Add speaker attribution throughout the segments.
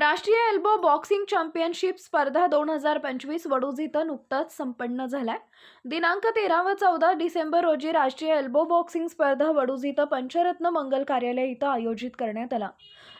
Speaker 1: राष्ट्रीय elbow boxing championship स्पर्धा दोन हजार पंचवीस वडूज इथं नुकताच संपन्न झालाय. दिनांक तेरा व चौदा डिसेंबर रोजी राष्ट्रीय एल्बो बॉक्सिंग स्पर्धा वडूज इथं पंचरत्न मंगल कार्यालय इथं आयोजित करण्यात आला.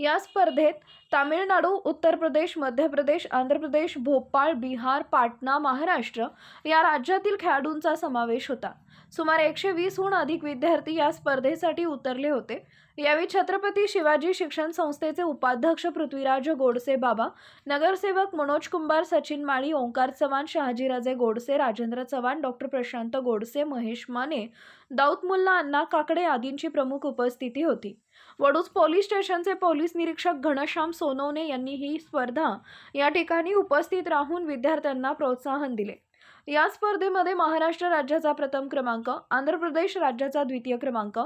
Speaker 1: या स्पर्धेत तामिळनाडू उत्तर प्रदेश मध्य प्रदेश आंध्र प्रदेश भोपाळ बिहार पाटणा महाराष्ट्र या राज्यातील खेळाडूंचा समावेश होता. सुमारे एकशे वीसहून अधिक विद्यार्थी या स्पर्धेसाठी उतरले होते. यावेळी छत्रपती शिवाजी शिक्षण संस्थेचे उपाध्यक्ष पृथ्वीराज गोडसे बाबा नगरसेवक मनोज कुंभार सचिन माळी ओंकार चव्हाण शहाजीराजे गोडसे राजेंद्र चव्हाण डॉक्टर प्रशांत गोडसे महेश माने दाऊद मुल्ला अण्णा काकडे आदींची प्रमुख उपस्थिती होती. वडूज पोलीस स्टेशनचे पोलीस निरीक्षक घनश्याम सोनवणे यांनी ही स्पर्धा या ठिकाणी उपस्थित राहून विद्यार्थ्यांना प्रोत्साहन दिले. या स्पर्धेमध्ये महाराष्ट्र राज्याचा प्रथम क्रमांक आंध्र प्रदेश राज्याचा द्वितीय क्रमांक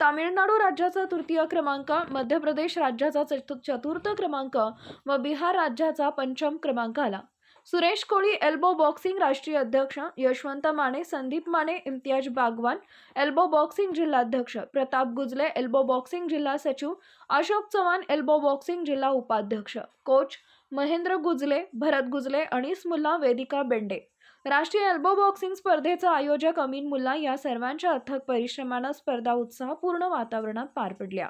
Speaker 1: तामिळनाडू राज्याचा तृतीय क्रमांक मध्य प्रदेश राज्याचा चतु- चतुर्थ क्रमांक व बिहार राज्याचा पंचम क्रमांक आला. सुरेश कोळी एल्बो बॉक्सिंग राष्ट्रीय अध्यक्ष यशवंत माने संदीप माने इम्तियाज बागवान एल्बो बॉक्सिंग जिल्हाध्यक्ष प्रताप गुजले एल्बो बॉक्सिंग जिल्हा सचिव अशोक चव्हाण एल्बो बॉक्सिंग जिल्हा उपाध्यक्ष कोच महेंद्र गुजले भरत गुजले अनिस मुल्ला वेदिका बेंडे. राष्ट्रीय एल्बो बॉक्सिंग स्पर्धेचा आयोजक अमीन मुल्ला या सर्वांच्या अथक परिश्रमानं स्पर्धा उत्साहपूर्ण वातावरणात पार पडल्या.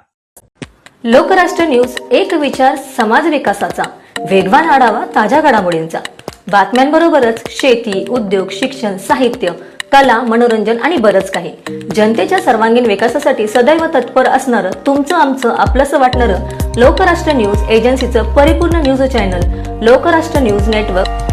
Speaker 2: लोकराष्ट्र न्यूज एक विचार समाज विकासाचा. वेगवान आढावा ताज्या घडामोडींचा. बातम्यांबरोबरच शेती उद्योग शिक्षण साहित्य कला मनोरंजन आणि बरंच काही. जनतेच्या सर्वांगीण विकासासाठी सदैव तत्पर असणारं तुमचं आमचं आपलंसं वाटणारं लोकराष्ट्र न्यूज एजन्सीचं परिपूर्ण news channel Lokrashtra news network.